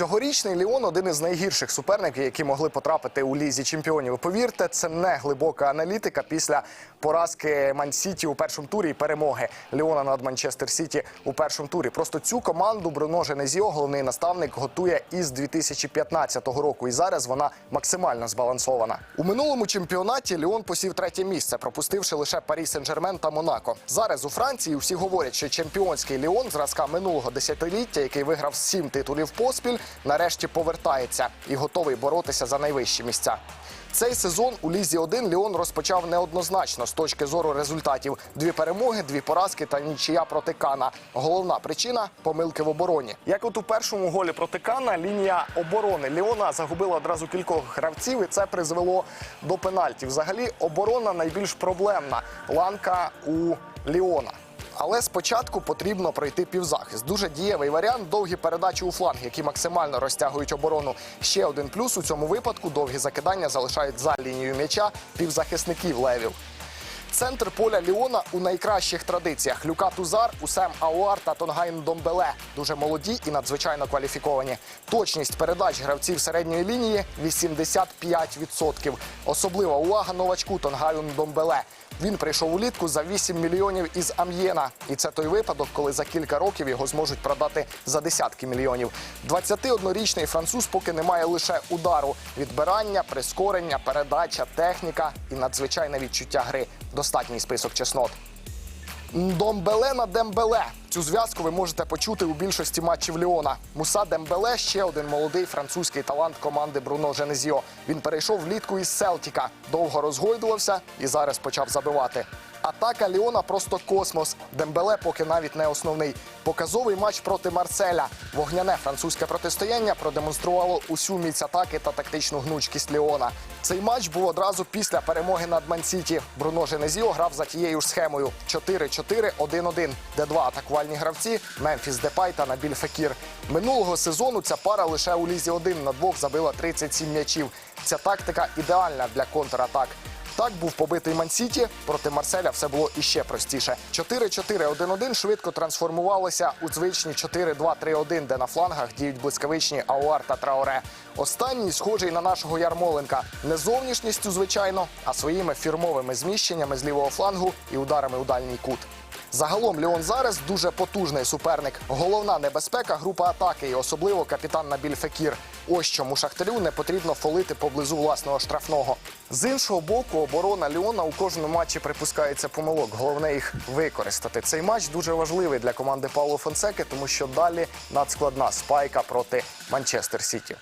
Цьогорічний Ліон один із найгірших суперників, які могли потрапити у лізі чемпіонів. Повірте, це не глибока аналітика після поразки Ман-Сіті у першому турі і перемоги Ліона над Манчестер Сіті у першому турі. Просто цю команду Бруно Женезіо, головний наставник, готує із 2015 року. І зараз вона максимально збалансована. У минулому чемпіонаті Ліон посів третє місце, пропустивши лише Парі Сен-Жермен та Монако. Зараз у Франції всі говорять, що чемпіонський Ліон зразка минулого десятиліття, який виграв сім титулів поспіль, нарешті повертається і готовий боротися за найвищі місця. Цей сезон у лізі 1 Ліон розпочав неоднозначно з точки зору результатів: дві перемоги, дві поразки та нічия проти Кана. Головна причина помилки в обороні. Як от у першому голі проти Кана, лінія оборони Ліона загубила одразу кількох гравців, і це призвело до пенальтів. Взагалі, оборона найбільш проблемна ланка у Ліона. Але спочатку потрібно пройти півзахист. Дуже дієвий варіант довгі передачі у фланг, які максимально розтягують оборону. Ще один плюс у цьому випадку довгі закидання залишають за лінією м'яча півзахисників левів. Центр поля Ліона у найкращих традиціях. Люка Тузар, Усем Ауар та Тонгайн Домбеле. Дуже молоді і надзвичайно кваліфіковані. Точність передач гравців середньої лінії 85%. Особлива увага новачку Тонгаюн Домбеле. Він прийшов улітку за 8 мільйонів із Ам'єна. І це той випадок, коли за кілька років його зможуть продати за десятки мільйонів. 21-річний француз поки не має лише удару, відбирання, прискорення, передача, техніка і надзвичайне відчуття гри. Достатній список чеснот. Домбеле на Дембеле. Цю зв'язку ви можете почути у більшості матчів Ліона. Муса Дембеле ще один молодий французький талант команди Бруно Женезіо. Він перейшов влітку із Селтіка, довго розгойдувався і зараз почав забивати. Атака Ліона просто космос. Дембеле поки навіть не основний. Показовий матч проти Марселя. Вогняне французьке протистояння продемонструвало усю міць атаки та тактичну гнучкість Ліона. Цей матч був одразу після перемоги над Мансіті. Бруно Женезіо грав за тією ж схемою: 4-4-1-1, де два атакувальні гравці Мемфіс Депай та Набіль Фекір. Минулого сезону ця пара лише у лізі 1 на двох забила 37 м'ячів. Ця тактика ідеальна для контратак. Так був побитий Мансіті. Проти Марселя все було іще простіше. 4-4-1-1 швидко трансформувалося у звичні 4-2-3-1, де на флангах діють блискавичні Ауар та Траоре. Останній схожий на нашого Ярмоленка не зовнішністю, звичайно, а своїми фірмовими зміщеннями з лівого флангу і ударами у дальній кут. Загалом Леон зараз дуже потужний суперник. Головна небезпека група атаки, і особливо капітан Набіль Фекір. Ось чому шахтарю не потрібно фолити поблизу власного штрафного. З іншого боку, оборона Ліона у кожному матчі припускається помилок. Головне їх використати. Цей матч дуже важливий для команди Пауло Фонсеки, тому що далі надскладна спайка проти Манчестер Сіті.